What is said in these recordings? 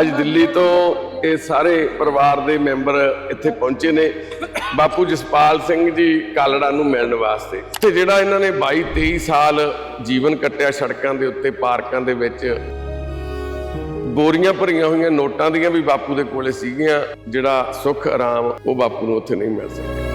ਅੱਜ ਦਿੱਲੀ ਤੋਂ ਇਹ ਸਾਰੇ ਪਰਿਵਾਰ ਦੇ ਮੈਂਬਰ ਇੱਥੇ ਪਹੁੰਚੇ ਨੇ। ਬਾਪੂ ਜਸਪਾਲ ਸਿੰਘ ਜੀ ਕਾਲੜਾ ਨੂੰ ਮਿਲਣ ਵਾਸਤੇ। ਤੇ ਜਿਹੜਾ ਇਹਨਾਂ ਨੇ 22 23 ਸਾਲ ਜੀਵਨ ਕੱਟਿਆ ਸੜਕਾਂ ਦੇ ਉੱਤੇ, ਪਾਰਕਾਂ ਦੇ ਵਿੱਚ, ਬੋਰੀਆਂ ਭਰੀਆਂ ਹੋਈਆਂ ਨੋਟਾਂ ਦੀਆਂ ਵੀ ਬਾਪੂ ਦੇ ਕੋਲੇ ਸੀਗੀਆਂ, ਜਿਹੜਾ ਸੁੱਖ, ਆਰਾਮ ਉਹ ਬਾਪੂ ਨੂੰ ਉੱਥੇ ਨਹੀਂ ਮਿਲ ਸਕਿਆ।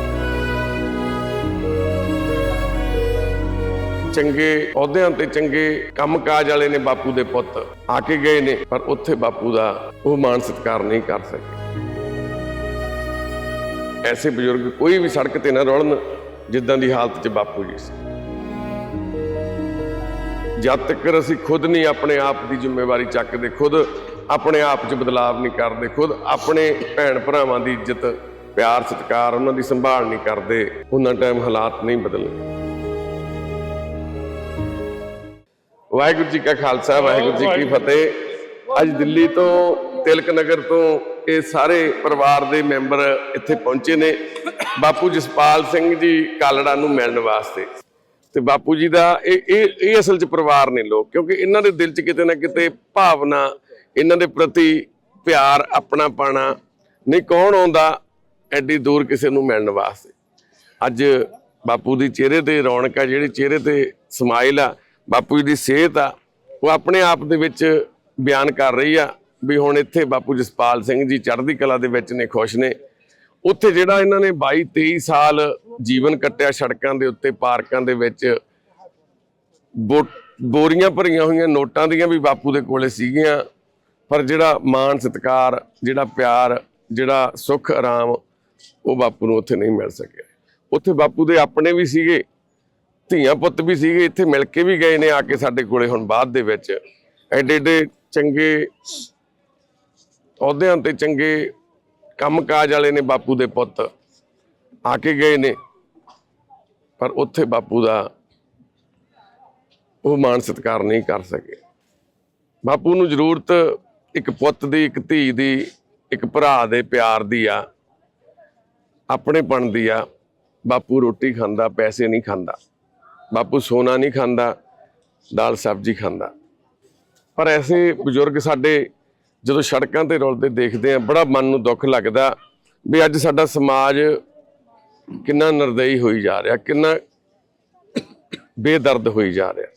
ਚੰਗੇ ਅਹੁਦਿਆਂ ਤੇ ਚੰਗੇ ਕੰਮਕਾਜ ਵਾਲੇ ਨੇ ਬਾਪੂ ਦੇ ਪੁੱਤ ਆ ਕੇ ਗਏ ਨੇ, ਪਰ ਉੱਥੇ ਬਾਪੂ ਦਾ ਉਹ ਮਾਣ ਸਤਿਕਾਰ ਨਹੀਂ ਕਰ ਸਕੇ। ਐਸੇ ਬਜ਼ੁਰਗ ਕੋਈ ਵੀ ਸੜਕ ਤੇ ਨਾ ਰੁਲਣ ਜਿੱਦਾਂ ਦੀ ਹਾਲਤ 'ਚ ਬਾਪੂ ਜੀ ਸੀ। ਜਦ ਤੱਕ ਅਸੀਂ ਖੁਦ ਨਹੀਂ ਆਪਣੇ ਆਪ ਦੀ ਜ਼ਿੰਮੇਵਾਰੀ ਚੱਕਦੇ, ਖੁਦ ਆਪਣੇ ਆਪ 'ਚ ਬਦਲਾਵ ਨਹੀਂ ਕਰਦੇ, ਖੁਦ ਆਪਣੇ ਭੈਣ ਭਰਾਵਾਂ ਦੀ ਇੱਜ਼ਤ, ਪਿਆਰ ਸਤਿਕਾਰ ਉਹਨਾਂ ਦੀ ਸੰਭਾਲ ਨਹੀਂ ਕਰਦੇ, ਉਹਨਾਂ ਟਾਈਮ ਹਾਲਾਤ ਨਹੀਂ ਬਦਲਣੇ। ਵਾਹਿਗੁਰੂ ਜੀ ਕਾ ਖਾਲਸਾ, ਵਾਹਿਗੁਰੂ ਜੀ ਕੀ ਫਤਿਹ। ਅੱਜ ਦਿੱਲੀ ਤੋਂ ਤਿਲਕ ਨਗਰ ਤੋਂ ਇਹ ਸਾਰੇ ਪਰਿਵਾਰ ਦੇ ਮੈਂਬਰ ਇੱਥੇ ਪਹੁੰਚੇ ਨੇ। ਬਾਪੂ ਜਸਪਾਲ ਸਿੰਘ ਜੀ ਕਾਲੜਾ ਨੂੰ ਮਿਲਣ ਵਾਸਤੇ। ਤੇ ਬਾਪੂ ਜੀ ਦਾ ਇਹ ਇਹ ਇਹ ਅਸਲ 'ਚ ਪਰਿਵਾਰ ਨੇ ਲੋਕ, ਕਿਉਂਕਿ ਇਹਨਾਂ ਦੇ ਦਿਲ 'ਚ ਕਿਤੇ ਨਾ ਕਿਤੇ ਭਾਵਨਾ, ਇਹਨਾਂ ਦੇ ਪ੍ਰਤੀ ਪਿਆਰ ਆਪਣਾ ਪਾਣਾ ਨਹੀਂ ਕੌਣ ਆਉਂਦਾ ਐਡੀ ਦੂਰ ਕਿਸੇ ਨੂੰ ਮਿਲਣ ਵਾਸਤੇ। ਅੱਜ ਬਾਪੂ ਦੀ ਚਿਹਰੇ ਤੇ ਰੌਣਕ ਆ, ਜਿਹੜੀ ਚਿਹਰੇ ਤੇ ਸਮਾਈਲ ਆ ਬਾਪੂ ਜੀ ਦੀ ਸਿਹਤ ਆ, ਉਹ ਆਪਣੇ ਆਪ ਦੇ ਵਿੱਚ ਬਿਆਨ ਕਰ ਰਹੀ ਆ ਵੀ ਹੁਣ ਇੱਥੇ ਬਾਪੂ ਜਸਪਾਲ ਸਿੰਘ ਜੀ ਚੜ੍ਹਦੀ ਕਲਾ ਦੇ ਵਿੱਚ ਨੇ, ਖੁਸ਼ ਨੇ। ਉੱਥੇ ਜਿਹੜਾ ਇਹਨਾਂ ਨੇ 22 23 ਸਾਲ ਜੀਵਨ ਕੱਟਿਆ ਸੜਕਾਂ ਦੇ ਉੱਤੇ, ਪਾਰਕਾਂ ਦੇ ਵਿੱਚ, ਬੋ- ਬੋਰੀਆਂ ਭਰੀਆਂ ਹੋਈਆਂ ਨੋਟਾਂ ਦੀਆਂ ਵੀ ਬਾਪੂ ਦੇ ਕੋਲੇ ਸੀਗੀਆਂ, ਪਰ ਜਿਹੜਾ ਮਾਣ, ਸਤਿਕਾਰ, ਜਿਹੜਾ ਪਿਆਰ, ਜਿਹੜਾ ਸੁੱਖ, ਆਰਾਮ, ਉਹ ਬਾਪੂ ਨੂੰ ਉੱਥੇ ਨਹੀਂ ਮਿਲ ਸਕਿਆ। ਉੱਥੇ ਬਾਪੂ ਦੇ ਆਪਣੇ ਵੀ ਸੀਗੇ ਧੀਆਂ ਪੁੱਤ ਵੀ ਸੀਗੇ, ਇੱਥੇ ਮਿਲ ਕੇ ਵੀ ਗਏ ਨੇ ਆ ਕੇ ਸਾਡੇ ਕੋਲੇ ਹੁਣ ਬਾਅਦ ਦੇ ਵਿੱਚ। ਐਡੇ ਐਡੇ ਚੰਗੇ ਅਹੁਦਿਆਂ ਤੇ ਚੰਗੇ ਕੰਮਕਾਜ ਵਾਲੇ ਨੇ ਬਾਪੂ ਦੇ ਪੁੱਤ ਆ ਕੇ ਗਏ ਨੇ। ਪਰ ਉੱਥੇ ਬਾਪੂ ਦਾ ਉਹ ਮਾਣ ਸਤਿਕਾਰ ਨਹੀਂ ਕਰ ਸਕੇ। ਬਾਪੂ ਨੂੰ ਜ਼ਰੂਰਤ ਇੱਕ ਪੁੱਤ ਦੀ, ਇੱਕ ਧੀ ਦੀ, ਇੱਕ ਭਰਾ ਦੇ ਪਿਆਰ ਦੀ ਆ, ਆਪਣੇ ਪਣ ਦੀ ਆ। ਬਾਪੂ ਰੋਟੀ ਖਾਂਦਾ, ਪੈਸੇ ਨਹੀਂ ਖਾਂਦਾ। ਬਾਪੂ ਸੋਨਾ ਨਹੀਂ ਖਾਂਦਾ, ਦਾਲ ਸਬਜ਼ੀ ਖਾਂਦਾ। ਪਰ ਐਸੇ ਬਜ਼ੁਰਗ ਸਾਡੇ ਜਦੋਂ ਸੜਕਾਂ ਤੇ ਰੁਲਦੇ ਦੇਖਦੇ ਆ, ਬੜਾ ਮਨ ਨੂੰ ਦੁੱਖ ਲੱਗਦਾ ਵੀ ਅੱਜ ਸਾਡਾ ਸਮਾਜ ਕਿੰਨਾ ਨਿਰਦਈ ਹੋਈ ਜਾ ਰਿਹਾ, ਕਿੰਨਾ ਬੇਦਰਦ ਹੋਈ ਜਾ ਰਿਹਾ।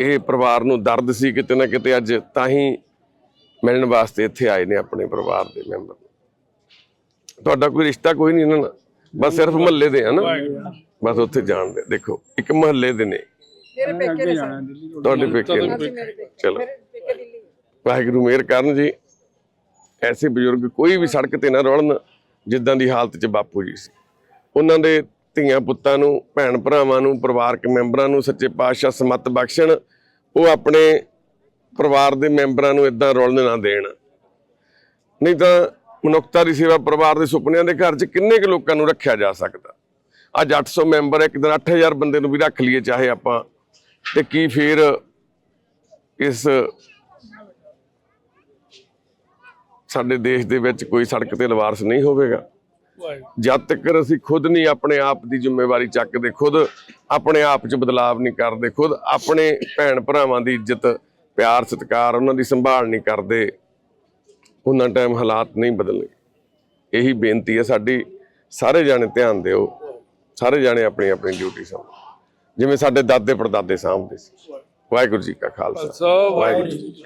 ਇਹ ਪਰਿਵਾਰ ਨੂੰ ਦਰਦ ਸੀ ਕਿਤੇ ਨਾ ਕਿਤੇ, ਅੱਜ ਤਾਂ ਹੀ ਮਿਲਣ ਵਾਸਤੇ ਇੱਥੇ ਆਏ ਨੇ ਆਪਣੇ ਪਰਿਵਾਰ ਦੇ ਮੈਂਬਰ। ਤੁਹਾਡਾ ਕੋਈ ਰਿਸ਼ਤਾ ਕੋਈ ਨਹੀਂ ਇਹਨਾਂ ਨਾਲ? ਬਸ ਸਿਰਫ ਮਹੱਲੇ ਦੇ ਆ ਨਾ। ਬਸ ਉੱਥੇ ਜਾਣਦੇ ਦੇਖੋ ਇੱਕ ਮਹੱਲੇ ਦੇ ਨੇ। ਮੇਰੇ ਪੇਕੇ ਨੇ ਸਨ ਤੁਹਾਡੇ ਪੇਕੇ ਨੇ ਚਲੋ। ਵਾਹਿਗੁਰੂ ਮਿਹਰ ਕਰਨ ਜੀ। ਐਸੇ ਬਜ਼ੁਰਗ ਕੋਈ ਵੀ ਸੜਕ ਤੇ ਨਾ ਰੁਲਣ ਜਿੱਦਾਂ ਦੀ ਹਾਲਤ 'ਚ ਬਾਪੂ ਜੀ ਸੀ। ਉਹਨਾਂ ਦੇ ਧੀਆਂ ਪੁੱਤਾਂ ਨੂੰ ਭੈਣ ਭਰਾਵਾਂ ਨੂੰ ਪਰਿਵਾਰਕ ਮੈਂਬਰਾਂ ਨੂੰ ਸੱਚੇ ਪਾਤਸ਼ਾਹ ਸਮਤ ਬਖਸ਼ਣ ਉਹ ਆਪਣੇ ਪਰਿਵਾਰ ਦੇ ਮੈਂਬਰਾਂ ਨੂੰ ਇਦਾਂ ਰੁਲਣ ਨਾ ਦੇਣ। ਨਹੀਂ ਤਾਂ ਮਨੁੱਖਤਾ ਦੀ ਸੇਵਾ ਪਰਿਵਾਰ ਦੇ ਸੁਪਨਿਆਂ ਦੇ ਘਰ 'ਚ ਕਿੰਨੇ ਕੁ ਲੋਕਾਂ ਨੂੰ ਰੱਖਿਆ ਜਾ ਸਕਦਾ? ਅੱਜ 800 ਮੈਂਬਰ ਇੱਕ ਦਿਨ 8000 ਬੰਦੇ ਨੂੰ ਵੀ ਰੱਖ ਲਈਏ ਚਾਹੇ ਆਪਾਂ। ਤੇ ਕੀ ਫੇਰ ਇਸ ਸਾਡੇ ਦੇਸ਼ ਦੇ ਵਿੱਚ ਕੋਈ ਸੜਕ ਤੇ ਲਵਾਰਸ ਨਹੀਂ ਹੋਵੇਗਾ? ਜਦ ਤੱਕ ਅਸੀਂ ਖੁਦ ਨਹੀਂ ਆਪਣੇ ਆਪ ਦੀ ਜ਼ਿੰਮੇਵਾਰੀ ਚੱਕਦੇ ਖੁਦ ਆਪਣੇ ਆਪ 'ਚ ਬਦਲਾਵ ਨਹੀਂ ਕਰਦੇ ਖੁਦ ਆਪਣੇ ਭੈਣ ਭਰਾਵਾਂ ਦੀ ਇੱਜ਼ਤ ਪਿਆਰ ਸਤਿਕਾਰ ਉਹਨਾਂ ਦੀ ਸੰਭਾਲ ਨਹੀਂ ਕਰਦੇ ਉਹਨਾਂ ਟਾਈਮ ਹਾਲਾਤ ਨਹੀਂ ਬਦਲਣੇ। ਇਹੀ ਬੇਨਤੀ ਹੈ ਸਾਡੀ ਸਾਰੇ ਜਾਣੇ ਧਿਆਨ ਦਿਓ ਸਾਰੇ ਜਾਣੇ ਆਪਣੀ ਆਪਣੀ ਡਿਊਟੀ ਸਾਂਭੋ ਜਿਵੇਂ ਸਾਡੇ ਦਾਦੇ ਪੜਦਾਦੇ ਸਾਂਭਦੇ ਸੀ। ਵਾਹਿਗੁਰੂ ਜੀ ਕਾ ਖਾਲਸਾ। ਵਾਹਿਗੁਰੂ ਜੀ।